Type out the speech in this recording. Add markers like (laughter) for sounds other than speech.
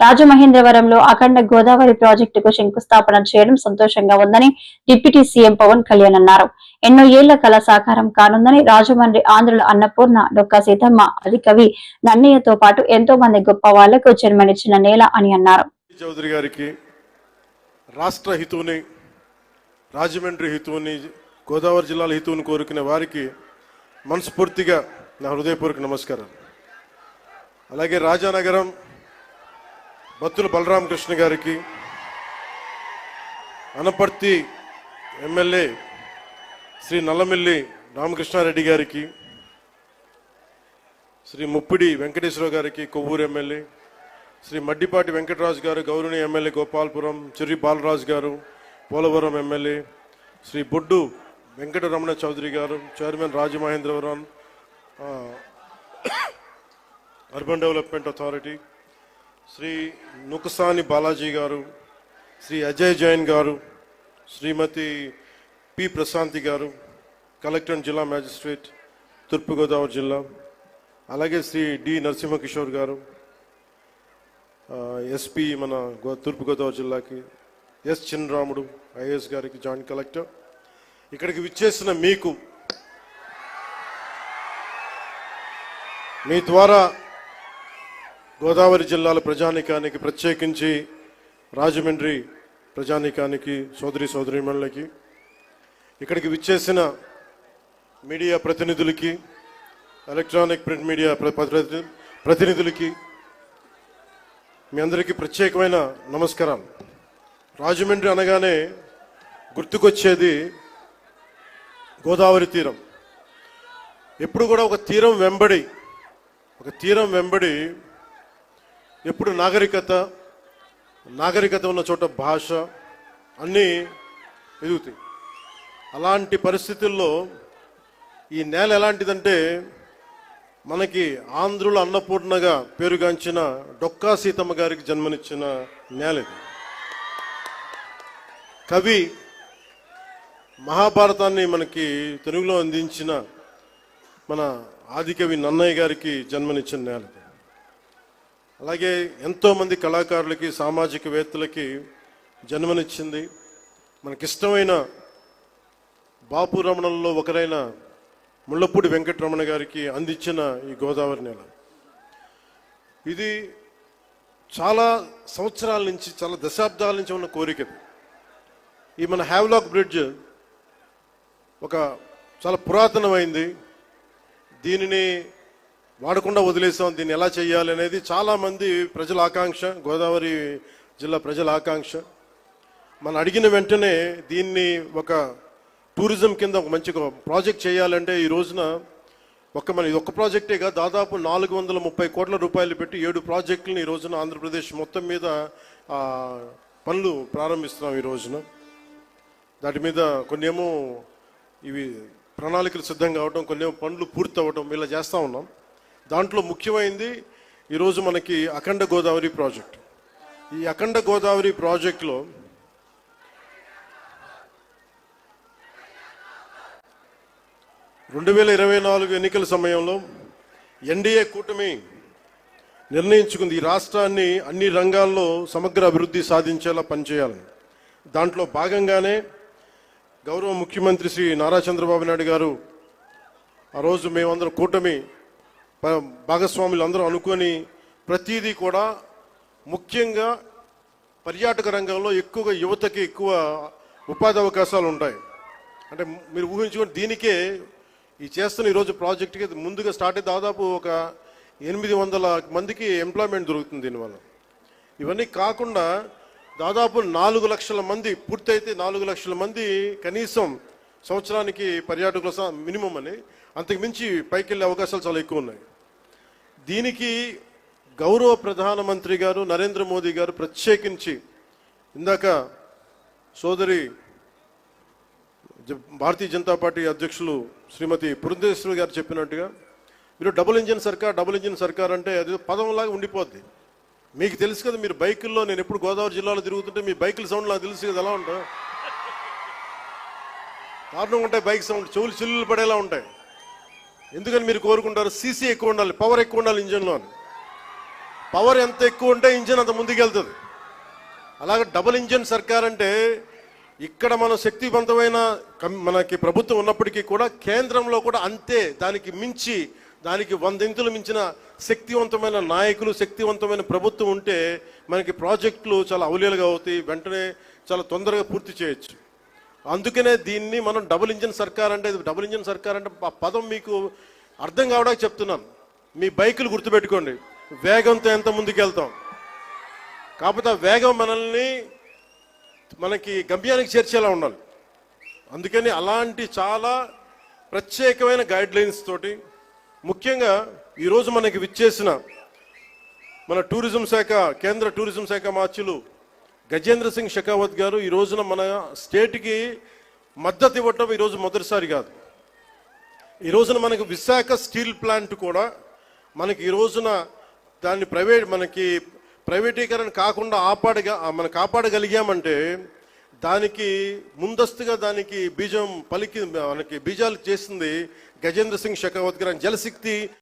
రాజమహేంద్రవరంలో అఖండ గోదావరి ప్రాజెక్టుకు శంకుస్థాపన చేయడం సంతోషంగా ఉందని డిప్యూటీ సీఎం పవన్ కళ్యాణ్ అన్నారు. ఎన్నో ఏళ్ళ కళ సాకారం కానుందని రాజమండ్రి ఆంధ్రుల అన్నపూర్ణ డొక్కా సీతమ్మ అధికవి నన్నయ్యతో పాటు ఎంతో మంది గొప్ప వాళ్ళకు జన్మనిచ్చిన నేల అని అన్నారు. చౌదరి గారికి రాష్ట్ర హితువుని రాజమండ్రి హితువుని గోదావరి జిల్లాల హితువుని కోరుకునే వారికి మనస్ఫూర్తిగా నా హృదయపూర్వక నమస్కారం అలాగే రాజానగరం బత్తుల బలరామకృష్ణ గారికి అనపర్తి ఎమ్మెల్యే శ్రీ నల్లమిల్లి రామకృష్ణారెడ్డి గారికి శ్రీ ముప్పిడి వెంకటేశ్వర గారికి కొవ్వూరు ఎమ్మెల్యే శ్రీ మడ్డిపాటి వెంకటరాజు గారు గౌరవనీయ MLA Gopalpuram Chirri Balaraju garu Polavaram MLA Shri Boddu Venkataramana Chowdary garu chairman Rajamahendravaram (coughs) urban development authority Shri Nukasani Balaji garu Shri Ajay Jain గారు శ్రీమతి పి ప్రశాంతి గారు కలెక్టర్ జిల్లా మ్యాజిస్ట్రేట్ తూర్పుగోదావరి జిల్లా అలాగే శ్రీ డి నరసింహకిషోర్ గారు ఎస్పి ఎస్పీ మన తూర్పుగోదావరి జిల్లాకి ఎస్ చిన్నరాముడు ఐఏఎస్ గారికి joint collector. ఇక్కడికి విచ్చేసిన మీకు మీ ద్వారా గోదావరి జిల్లాల ప్రజానికానికి ప్రత్యేకించి రాజమండ్రి ప్రజానికానికి సోదరి సోదరిమణులకి ఇక్కడికి విచ్చేసిన మీడియా ప్రతినిధులకి ఎలక్ట్రానిక్ ప్రింట్ మీడియా ప్ర- ప్రతి- ప్రతినిధులకి మీ అందరికీ ప్రత్యేకమైన నమస్కారం రాజమండ్రి అనగానే గుర్తుకొచ్చేది గోదావరి తీరం. ఎప్పుడు కూడా ఒక తీరం వెంబడి ఒక తీరం వెంబడి ఎప్పుడు నాగరికత నాగరికత ఉన్న చోట భాష అన్నీ ఎదుగుతాయి అలాంటి పరిస్థితుల్లో ఈ నేల ఎలాంటిదంటే మనకి ఆంధ్రుల అన్నపూర్ణగా పేరుగాంచిన డొక్కా సీతమ్మ గారికి జన్మనిచ్చిన నేల ఇది కవి మహాభారతాన్ని మనకి తెలుగులో అందించిన మన ఆదికవి నన్నయ్య గారికి జన్మనిచ్చిన నేల ఇది. అలాగే ఎంతోమంది కళాకారులకి సామాజికవేత్తలకి జన్మనిచ్చింది. మనకిష్టమైన బాపు రమణంలో ఒకరైన ముళ్ళపూడి వెంకటరమణ గారికి అందించిన ఈ గోదావరి నేల. ఇది చాలా సంవత్సరాల నుంచి చాలా దశాబ్దాల నుంచి ఉన్న కోరిక ఈ మన హ్యావ్లాక్ బ్రిడ్జ్ ఒక చాలా పురాతనమైంది. దీనిని వాడకుండా వదిలేసాం దీన్ని ఎలా చేయాలి అనేది చాలామంది ప్రజల ఆకాంక్ష గోదావరి జిల్లా ప్రజల ఆకాంక్ష. మనం అడిగిన వెంటనే దీన్ని ఒక టూరిజం కింద ఒక మంచి ప్రాజెక్ట్ చేయాలంటే ఈ రోజున ఒక మన ఇది ఒక ప్రాజెక్టేగా దాదాపు నాలుగు వందల ముప్పై కోట్ల రూపాయలు పెట్టి ఏడు ప్రాజెక్టులను ఈ రోజున ఆంధ్రప్రదేశ్ మొత్తం మీద పనులు ప్రారంభిస్తున్నాం ఈ రోజున. దాటి మీద కొన్ని ఏమో ఇవి ప్రణాళికలు సిద్ధం కావడం కొన్ని ఏమో పనులు పూర్తి అవ్వడం ఇలా చేస్తూ ఉన్నాం. దాంట్లో ముఖ్యమైనది ఈరోజు మనకి అఖండ గోదావరి ప్రాజెక్ట్. ఈ అఖండ గోదావరి ప్రాజెక్టులో రెండు వేల ఇరవై నాలుగు ఎన్నికల సమయంలో ఎన్డీఏ కూటమి నిర్ణయించుకుంది. ఈ రాష్ట్రాన్ని అన్ని రంగాల్లో సమగ్ర అభివృద్ధి సాధించేలా పనిచేయాలని. దాంట్లో భాగంగానే గౌరవ ముఖ్యమంత్రి శ్రీ నారా చంద్రబాబు నాయుడు గారు ఆ రోజు మేమందరం కూటమి భాగస్వాములు అందరూ అనుకొని ప్రతిదీ కూడా ముఖ్యంగా పర్యాటక రంగంలో ఎక్కువగా యువతకి ఎక్కువ ఉపాధి అవకాశాలు ఉంటాయి. అంటే మీరు ఊహించుకొని దీనికే ఈ చేస్తున్న ఈరోజు ప్రాజెక్ట్కి ముందుగా స్టార్ట్ అయ్యి దాదాపు ఒక ఎనిమిది వందల మందికి ఎంప్లాయ్మెంట్ దొరుకుతుంది దీనివల్ల. ఇవన్నీ కాకుండా దాదాపు నాలుగు లక్షల మంది పూర్తయితే నాలుగు లక్షల మంది కనీసం సంవత్సరానికి పర్యాటకుల మినిమం అని అంతకు మించి పైకి వెళ్ళే అవకాశాలు చాలా ఎక్కువ ఉన్నాయి. దీనికి గౌరవ ప్రధానమంత్రి గారు నరేంద్ర మోదీ గారు ప్రత్యేకించి ఇందాక సోదరి జ- భారతీయ జనతా పార్టీ అధ్యక్షులు శ్రీమతి పురంధేశ్వరి గారు చెప్పినట్టుగా మీరు డబుల్ ఇంజిన్ సర్కార్ డబుల్ ఇంజిన్ సర్కార్ అంటే అది పదంలాగా ఉండిపోద్ది. మీకు తెలుసు కదా మీరు బైకుల్లో నేను ఎప్పుడు గోదావరి జిల్లాలో తిరుగుతుంటే మీ బైకుల సౌండ్ నాకు తెలుసు కదా ఎలా ఉంటాయి దారుణంగా ఉంటాయి బైక్ సౌండ్ చెవులు చిల్లులు పడేలా ఉంటాయి. ఎందుకని మీరు కోరుకుంటారు? సీసీ ఎక్కువ ఉండాలి పవర్ ఎక్కువ ఉండాలి ఇంజన్లో అని. పవర్ ఎంత ఎక్కువ ఉంటే ఇంజన్ అంత ముందుకెళ్తుంది. అలాగే డబుల్ ఇంజన్ సర్కార్ అంటే ఇక్కడ మన శక్తివంతమైన కం- మనకి ప్రభుత్వం ఉన్నప్పటికీ కూడా కేంద్రంలో కూడా అంతే దానికి మించి దానికి వందింతులు మించిన శక్తివంతమైన నాయకులు శక్తివంతమైన ప్రభుత్వం ఉంటే మనకి ప్రాజెక్టులు చాలా అవలీలుగా అవుతాయి. వెంటనే చాలా తొందరగా పూర్తి చేయొచ్చు. అందుకనే దీన్ని మనం డబుల్ ఇంజిన్ సర్కార్ అంటే డబుల్ ఇంజిన్ సర్కార్ అంటే ఆ పదం మీకు అర్థం కావడానికి చెప్తున్నాను మీ బైకులు గుర్తుపెట్టుకోండి. వేగంతో ఎంత ముందుకు వెళ్తాం కాకపోతే ఆ వేగం మనల్ని మనకి గమ్యానికి చేర్చేలా ఉండాలి. అందుకని అలాంటి చాలా ప్రత్యేకమైన గైడ్ లైన్స్ తోటి ముఖ్యంగా ఈరోజు మనకి విచ్చేసిన మన టూరిజం శాఖ కేంద్ర టూరిజం శాఖ మార్చులు గజేంద్ర సింగ్ షెకావత్ గారు ఈ రోజున మన స్టేట్కి మద్దతు ఇవ్వటం ఈరోజు మొదటిసారి కాదు. ఈ రోజున మనకు విశాఖ స్టీల్ ప్లాంట్ కూడా మనకి ఈ రోజున దాన్ని ప్రైవేట్ మనకి ప్రైవేటీకరణ కాకుండా ఆపాడగా మనం కాపాడగలిగామంటే దానికి ముందస్తుగా దానికి బీజం పలికి మనకి బీజాలు చేసింది గజేంద్ర సింగ్ షెకావత్ గారు. జలశక్తి